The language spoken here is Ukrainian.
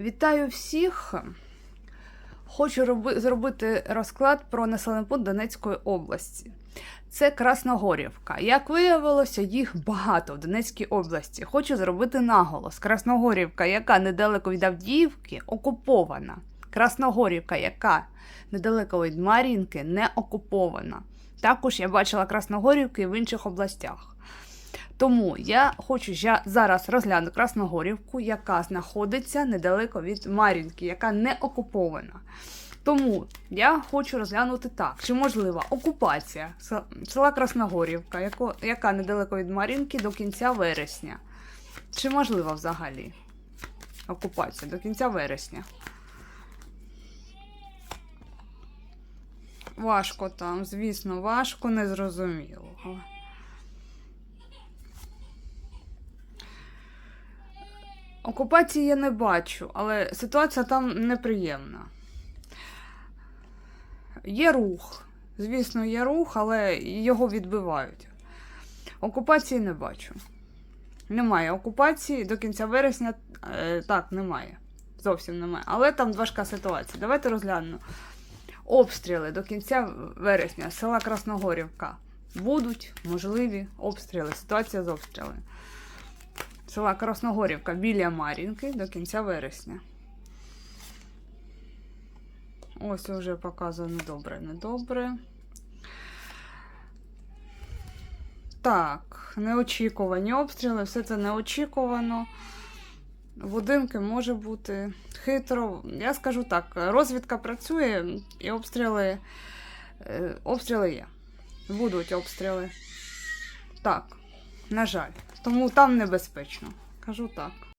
Вітаю всіх. Хочу роби- зробити розклад про населений пункт Донецької області. Це Красногорівка. Як виявилося, їх багато в Донецькій області. Хочу зробити наголос. Красногорівка, яка недалеко від Авдіївки, окупована. Красногорівка, яка недалеко від Мар'їнки, не окупована. Також я бачила Красногорівки в інших областях. Тому я хочу жа- зараз розглянути Красногорівку, яка знаходиться недалеко від Мар'їнки, яка не окупована. Тому я хочу розглянути так, чи можлива окупація се- села Красногорівка, яка недалеко від Мар'їнки до кінця вересня. Чи можлива взагалі окупація до кінця вересня? Важко там, звісно, важко, незрозуміло. Окупації я не бачу, але ситуація там неприємна. Є рух. Звісно, є рух, але його відбивають. Окупації не бачу. Немає окупації до кінця вересня. е, так, немає. Зовсім немає. Але там важка ситуація. Давайте розглянемо. Обстріли до кінця вересня села Красногорівка. Будуть можливі обстріли. Ситуація з обстрілами села Красногорівка біля Мар'їнки до кінця вересня. Ось вже показано недобре, недобре. Так, неочікувані обстріли, все це неочікувано. Будинки може бути хитро. Я скажу так, розвідка працює і обстріли, е, обстріли є. Будуть обстріли. Так, на жаль. Тому там небезпечно. Кажу так.